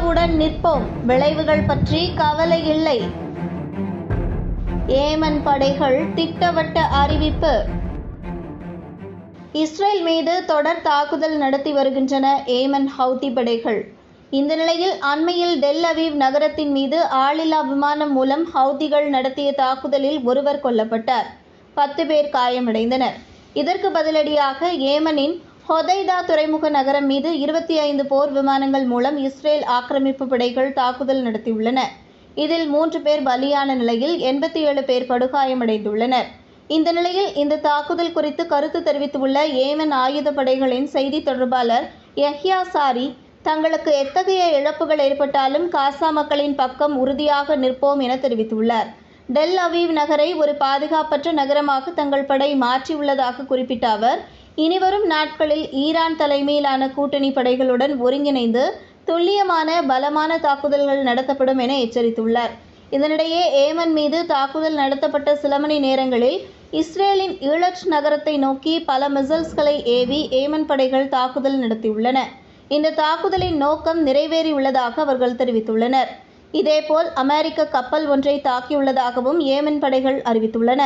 இந்தியாவுடன் நிற்போம். விளைவுகள் பற்றி கவலை இல்லை. ஏமன் படைகள் திட்டவட்ட அறிவிப்பு. இஸ்ரேல் மீது தொடர் தாக்குதல் நடத்தி வருகின்றன ஏமன் ஹவுதி படைகள். இந்த நிலையில் அண்மையில் டெல் அவீவ் நகரத்தின் மீது ஆளில்லா விமானம் மூலம் ஹவுதிகள் நடத்திய தாக்குதலில் ஒருவர் கொல்லப்பட்டார். பத்து பேர் காயமடைந்தனர். இதற்கு பதிலடியாக ஏமனின் ஹொதைடா துறைமுக நகரம் மீது இருபத்தி ஐந்து போர் விமானங்கள் மூலம் இஸ்ரேல் ஆக்கிரமிப்பு படைகள் தாக்குதல் நடத்தியுள்ளன. இதில் மூன்று பேர் பலியான நிலையில் எண்பத்தி ஏழு பேர் படுகாயமடைந்துள்ளனர். இந்த நிலையில் இந்த தாக்குதல் குறித்து கருத்து தெரிவித்துள்ள ஏமன் ஆயுத படைகளின் செய்தி தொடர்பாளர் யஹ்யா சாரி தங்களுக்கு எத்தகைய இழப்புகள் ஏற்பட்டாலும் காசா மக்களின் பக்கம் உறுதியாக நிற்போம் என தெரிவித்துள்ளார். டெல் அவீவ் நகரை ஒரு பாதுகாப்பற்ற நகரமாக தங்கள் படை மாற்றியுள்ளதாக குறிப்பிட்ட அவர் இனிவரும் நாட்களில் ஈரான் தலைமையிலான கூட்டணி படைகளுடன் ஒருங்கிணைந்து துல்லியமான பலமான தாக்குதல்கள் நடத்தப்படும் என எச்சரித்துள்ளார். இதனிடையே ஏமன் மீது தாக்குதல் நடத்தப்பட்ட சில மணி நேரங்களில் இஸ்ரேலின் ஈழச் நகரத்தை நோக்கி பல மிசல்ஸ்களை ஏவி ஏமன் படைகள் தாக்குதல் நடத்தியுள்ளன. இந்த தாக்குதலின் நோக்கம் நிறைவேறியுள்ளதாக அவர்கள் தெரிவித்துள்ளனர். இதேபோல் அமெரிக்க கப்பல் ஒன்றை தாக்கியுள்ளதாகவும் ஏமன் படைகள் அறிவித்துள்ளன.